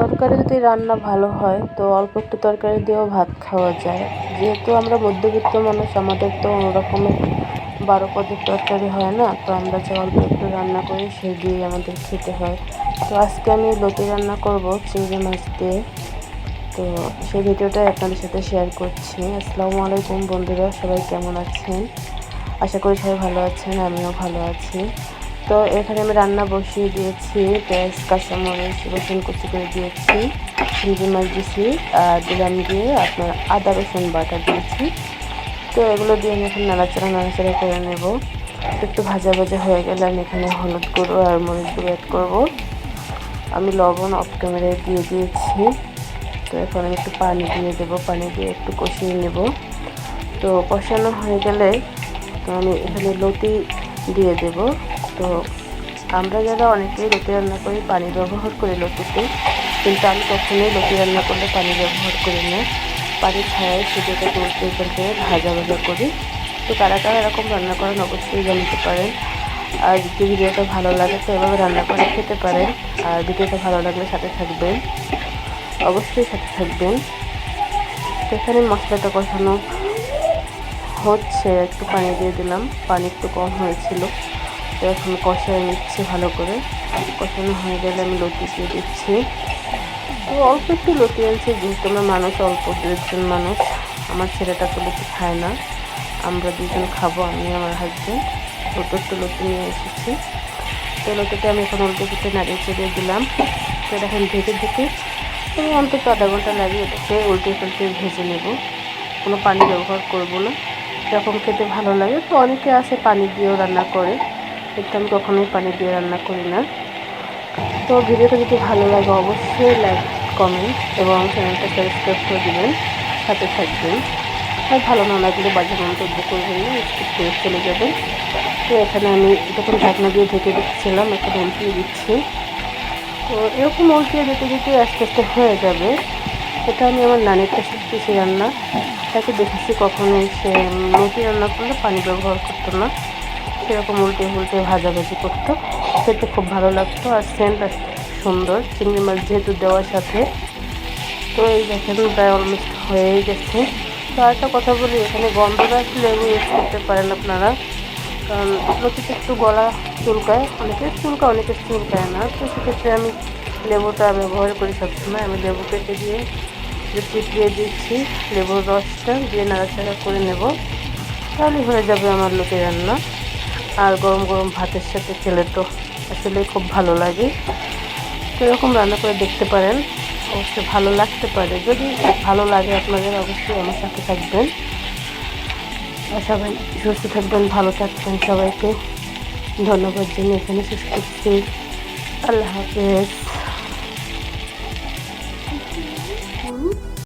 তরকারি যদি রান্না ভালো হয়, তো অল্প একটু তরকারি দিয়েও ভাত খাওয়া যায়। যেহেতু আমরা মধ্যবিত্ত মানুষ, আমাদের তো ওরকমের বারো পদের তরকারি হয় না, তো আমরা যে অল্প একটু রান্না করি, সেই দিয়েই আমাদের খেতে হয়। তো আজকে আমি লতি রান্না করব চিংড়ি মাছ দিয়ে। তো সেই ভিডিওটাই আপনাদের সাথে শেয়ার করছি। আসসালামু আলাইকুম বন্ধুরা, সবাই কেমন আছেন? আশা করি সবাই ভালো আছেন, আমিও ভালো আছি। তো এখানে আমি রান্না বসিয়ে দিয়েছি, পেঁয়াজ, কাঁচামরিচ, রসুন কুচি করে দিয়েছি, চিংড়ি মাছ দিয়েছি, আর দিলাম দিয়ে আপনার আদা, রসুন বাটা দিয়েছি। তো এগুলো দিয়ে আমি এখন নাড়াচাড়া নাড়াচাড়া করে নেব। একটু ভাজা ভাজা হয়ে গেলে আমি এখানে হলুদ গুঁড়ো আর মরিচ গুঁড়ো অ্যাড করব। আমি লবণ অফ ক্যামেরায় দিয়ে দিয়েছি। তো এখন আমি একটু পানি দিয়ে দেবো, পানি দিয়ে একটু কষিয়ে নেব। তো কষানো হয়ে গেলে তো আমি এখানে লতি দিয়ে দেব। তো আমরা যারা অনেকেই লতি রান্না করি, পানি ব্যবহার করি লতিতে, কিন্তু আমি কখনোই লতি রান্না করলে পানি ব্যবহার করি না। পানি ছাড়াই সেটাকে তুলতে তুলতে ভাজা ভাজা করি। তো কারা কারা এরকম রান্না করেন অবশ্যই জানতে পারেন। আর যদি ভিডিওটা ভালো লাগে তো এভাবে রান্না করে খেতে পারেন। আর ভিডিওটা ভালো লাগলে সাথে থাকবেন। অবশ্যই সাথে থাকবেন। এখানে মশলাটা কষানো হচ্ছে। একটু পানি দিয়ে দিলাম। পানি একটু কম হয়েছিল। তো এখন কষায় নিচ্ছি ভালো করে। কষানো হয়ে গেলে আমি লতি দিয়ে দিচ্ছি। তো অল্প একটু লতি আনছি, যেহেতু আমরা মানুষ, অল্প দুজন মানুষ, আমার ছেলেটা তো লতি খায় না। আমরা দুজন খাব, আমি আমার হাজব্যান্ড ছোটো একটু লতি নিয়ে এসেছি। তো লতিটা আমি এখন উল্টে পিঠে নাড়িয়ে চেড়িয়ে দিলাম। তো এখন ঢেকে ঢেকে আমি অন্তত আধা ঘণ্টা লাগিয়ে এটাকে উল্টে পাল্টে ভেজে নেব। কোনো পানি ব্যবহার করব না। যখন খেতে ভালো লাগে, তো অনেকে আছে পানি দিয়েও রান্না করে। কিন্তু আমি কখনোই পানি দিয়ে রান্না করি না। তো ভিডিওটা যদি ভালো লাগে অবশ্যই লাইক কমেন্ট এবং চ্যানেলটা সাবস্ক্রাইব করে দেবেন। সাথে থাকবেন। আর ভালো না লাগলে বাজে মন্তব্য করবেন না একটু চলে যাবেন। তো এখানে আমি যখন ঢাকনা দিয়ে ঢেকে দিচ্ছিলাম, এখন উল্টিয়ে দিচ্ছি। তো এরকম উল্টিয়ে যেতে যেতে আস্তে আস্তে হয়ে যাবে। এটা আমি আমার নানির কাছে শিখতেছি রান্না। তাকে দেখেছি কখনোই। সে মুরগি রান্না করলে পানি ব্যবহার করতো না। সেরকম উল্টে উল্টে ভাজাভাজি করতো। খেতে খুব ভালো লাগতো আর সেন্টটা সুন্দর, চিংড়ি মাছ যেহেতু দেওয়ার সাথে। তো এই দেখেন, প্রায় অলমোস্ট হয়েই গেছে। তো আরেকটা কথা বলি, এখানে গন্ধটা লেবু ইউজ করতে পারেন আপনারা। কারণ লতিতে একটু গলা চুলকায় অনেকের চুলকায় অনেকের চুলকায় না। তো সেক্ষেত্রে আমি লেবুটা ব্যবহার করি সবসময়। আমি লেবু কেটে দিয়ে চিপিয়ে দিচ্ছি, লেবুর রসটা দিয়ে নাড়াচাড়া করে নেব। তাহলে হয়ে যাবে আমার লোকে রান্না। আর গরম গরম ভাতের সাথে খেলে তো আসলে খুব ভালো লাগে। তো এরকম রান্না করে দেখতে পারেন, অবশ্যই ভালো লাগতে পারে। যদি ভালো লাগে আপনাদের, অবশ্যই আমার সাথে থাকবেন। সবাই সুস্থ থাকবেন, ভালো থাকবেন সবাইকে। ধন্যবাদ জানিয়ে এখানে শেষ করছি। আল্লাহ হাফেজ।